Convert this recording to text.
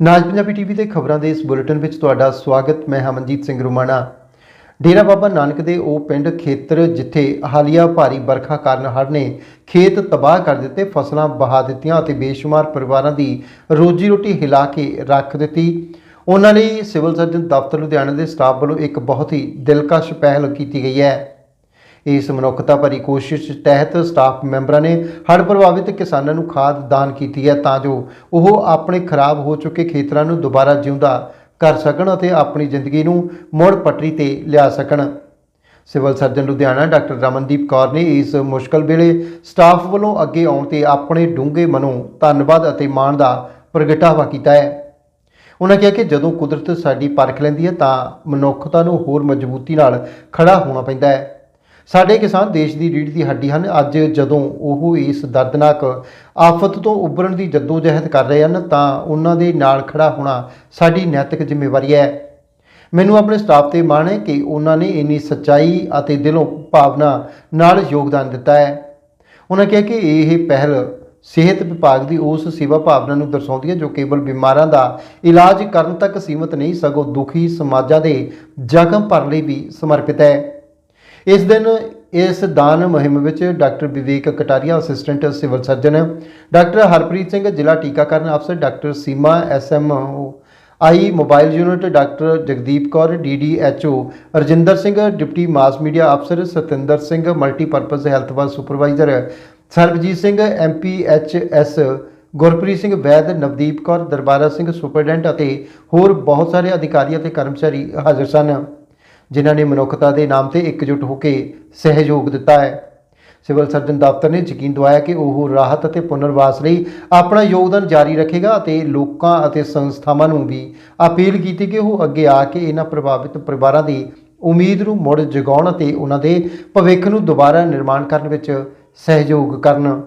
ਨਾਜ Punjabi TV ਦੇ ਖਬਰਾਂ ਦੇ ਇਸ ਬੁਲੇਟਿਨ ਵਿੱਚ ਤੁਹਾਡਾ ਸਵਾਗਤ। ਮੈਂ ਹਮਨਜੀਤ ਸਿੰਘ ਰੁਮਾਣਾ। ਡੇਰਾ ਬਾਬਾ ਨਾਨਕ ਦੇ ਉਹ ਪਿੰਡ ਖੇਤਰ ਜਿੱਥੇ ਹਾਲੀਆ ਭਾਰੀ ਵਰਖਾ ਕਾਰਨ ਹੜ੍ਹ ਨੇ ਖੇਤ ਤਬਾਹ ਕਰ ਦਿੱਤੇ, ਫਸਲਾਂ ਬਹਾ ਦਿੱਤੀਆਂ ਅਤੇ ਬੇਸ਼ੁਮਾਰ ਪਰਿਵਾਰਾਂ ਦੀ ਰੋਜੀ ਰੋਟੀ ਹਿਲਾ ਕੇ ਰੱਖ ਦਿੱਤੀ। ਉਹਨਾਂ ਲਈ ਸਿਵਲ ਸਰਜਨ ਦਫ਼ਤਰ ਲੁਧਿਆਣਾ ਦੇ ਸਟਾਫ ਵੱਲੋਂ ਇੱਕ ਬਹੁਤ ਹੀ ਦਿਲਕਸ਼ ਪਹਿਲ ਕੀਤੀ ਗਈ ਹੈ। ਇਸ ਮਨੁੱਖਤਾ ਭਰੀ ਕੋਸ਼ਿਸ਼ ਤਹਿਤ ਸਟਾਫ ਮੈਂਬਰਾਂ ਨੇ ਹੜ੍ਹ ਪ੍ਰਭਾਵਿਤ ਕਿਸਾਨਾਂ ਨੂੰ ਖਾਦ ਦਾਨ ਕੀਤੀ ਹੈ ਤਾਂ ਜੋ ਉਹ ਆਪਣੇ ਖਰਾਬ ਹੋ ਚੁੱਕੇ ਖੇਤਰਾਂ ਨੂੰ ਦੁਬਾਰਾ ਜਿਉਂਦਾ ਕਰ ਸਕਣ ਅਤੇ ਆਪਣੀ ਜ਼ਿੰਦਗੀ ਨੂੰ ਮੁੜ ਪਟਰੀ ਤੇ ਲਿਆ ਸਕਣ। Civil surgeon Ludhiana doctor Ramandeep Kaur ਨੇ ਇਸ ਮੁਸ਼ਕਲ ਵੇਲੇ ਸਟਾਫ ਵੱਲੋਂ ਅੱਗੇ ਆਉਣ ਤੇ ਆਪਣੇ ਡੂੰਘੇ ਮਨੋਂ ਧੰਨਵਾਦ ਅਤੇ ਮਾਣ ਦਾ ਪ੍ਰਗਟਾਵਾ ਕੀਤਾ ਹੈ। ਉਹਨਾਂ ਕਿਹਾ ਕਿ ਜਦੋਂ ਕੁਦਰਤ ਸਾਡੀ ਪਰਖ ਲੈਂਦੀ ਹੈ ਤਾਂ ਮਨੁੱਖਤਾ ਨੂੰ ਹੋਰ ਮਜ਼ਬੂਤੀ ਨਾਲ ਖੜਾ ਹੋਣਾ ਪੈਂਦਾ ਹੈ। ਸਾਡੇ ਕਿਸਾਨ ਦੇਸ਼ ਦੀ ਰੀੜ੍ਹ ਦੀ ਹੱਡੀ ਹਨ। ਅੱਜ ਜਦੋਂ ਉਹ ਇਸ ਦਰਦਨਾਕ ਆਫਤ ਤੋਂ ਉੱਭਰਨ ਦੀ ਜਦੋਜਹਿਦ ਕਰ ਰਹੇ ਹਨ, ਤਾਂ ਉਹਨਾਂ ਦੇ ਨਾਲ ਖੜਾ ਹੋਣਾ ਸਾਡੀ ਨੈਤਿਕ ਜ਼ਿੰਮੇਵਾਰੀ ਹੈ। ਮੈਨੂੰ ਆਪਣੇ ਸਟਾਫ ਤੇ ਮਾਣ ਹੈ ਕਿ ਉਹਨਾਂ ਨੇ ਇੰਨੀ ਸੱਚਾਈ ਅਤੇ ਦਿਲੋਂ ਭਾਵਨਾ ਨਾਲ ਯੋਗਦਾਨ ਦਿੱਤਾ ਹੈ। ਉਹਨਾਂ ਕਿਹਾ ਕਿ ਇਹ ਪਹਿਲ ਸਿਹਤ ਵਿਭਾਗ ਦੀ ਉਸ ਸੇਵਾ ਭਾਵਨਾ ਨੂੰ ਦਰਸਾਉਂਦੀ ਹੈ ਜੋ ਕੇਵਲ ਬਿਮਾਰਾਂ ਦਾ ਇਲਾਜ ਕਰਨ ਤੱਕ ਸੀਮਤ ਨਹੀਂ, ਸਗੋਂ ਦੁਖੀ ਸਮਾਜਾਂ ਦੇ ਜ਼ਖਮ ਭਰਨ ਲਈ ਵੀ ਸਮਰਪਿਤ ਹੈ। ਇਸ ਦਿਨ ਇਸ ਦਾਨ ਮੁਹਿੰਮ ਵਿੱਚ doctor Vivek Kataria, assistant civil surgeon, doctor Harpreet Singh, ਜ਼ਿਲ੍ਹਾ ਟੀਕਾਕਰਨ ਅਫਸਰ doctor Seema SMO I mobile unit doctor Jagdeep Kaur DDHO Rajinder Singh, deputy mass media ਅਫਸਰ Satinder Singh, multipurpose health work supervisor Sarabjit Singh MPHS Gurpreet Singh Vaid, Navdeep Kaur, Darbara Singh superintendent ਅਤੇ ਹੋਰ ਬਹੁਤ ਸਾਰੇ ਅਧਿਕਾਰੀ ਅਤੇ ਕਰਮਚਾਰੀ ਹਾਜ਼ਰ ਸਨ। ਜਿਨ੍ਹਾਂ ਨੇ ਮਨੁੱਖਤਾ ਦੇ ਨਾਮ ਤੇ ਇਕਜੁੱਟ ਹੋ ਕੇ ਸਹਿਯੋਗ ਦਿੱਤਾ ਹੈ। ਸਿਵਲ ਸਰਜਨ ਦਫ਼ਤਰ ਨੇ ਯਕੀਨ ਦਿਵਾਇਆ ਕਿ ਉਹ ਰਾਹਤ ਅਤੇ ਪੁਨਰਵਾਸ ਲਈ ਆਪਣਾ ਯੋਗਦਾਨ ਜਾਰੀ ਰੱਖੇਗਾ ਅਤੇ ਲੋਕਾਂ ਅਤੇ ਸੰਸਥਾਵਾਂ ਨੂੰ ਵੀ ਅਪੀਲ ਕੀਤੀ ਕਿ ਉਹ ਅੱਗੇ ਆ ਕੇ ਇਹਨਾਂ ਪ੍ਰਭਾਵਿਤ ਪਰਿਵਾਰਾਂ ਦੀ ਉਮੀਦ ਨੂੰ ਮੁੜ ਜਗਾਉਣ ਅਤੇ ਉਹਨਾਂ ਦੇ ਭਵਿੱਖ ਨੂੰ ਦੁਬਾਰਾ ਨਿਰਮਾਣ ਕਰਨ ਵਿੱਚ ਸਹਿਯੋਗ ਕਰਨ।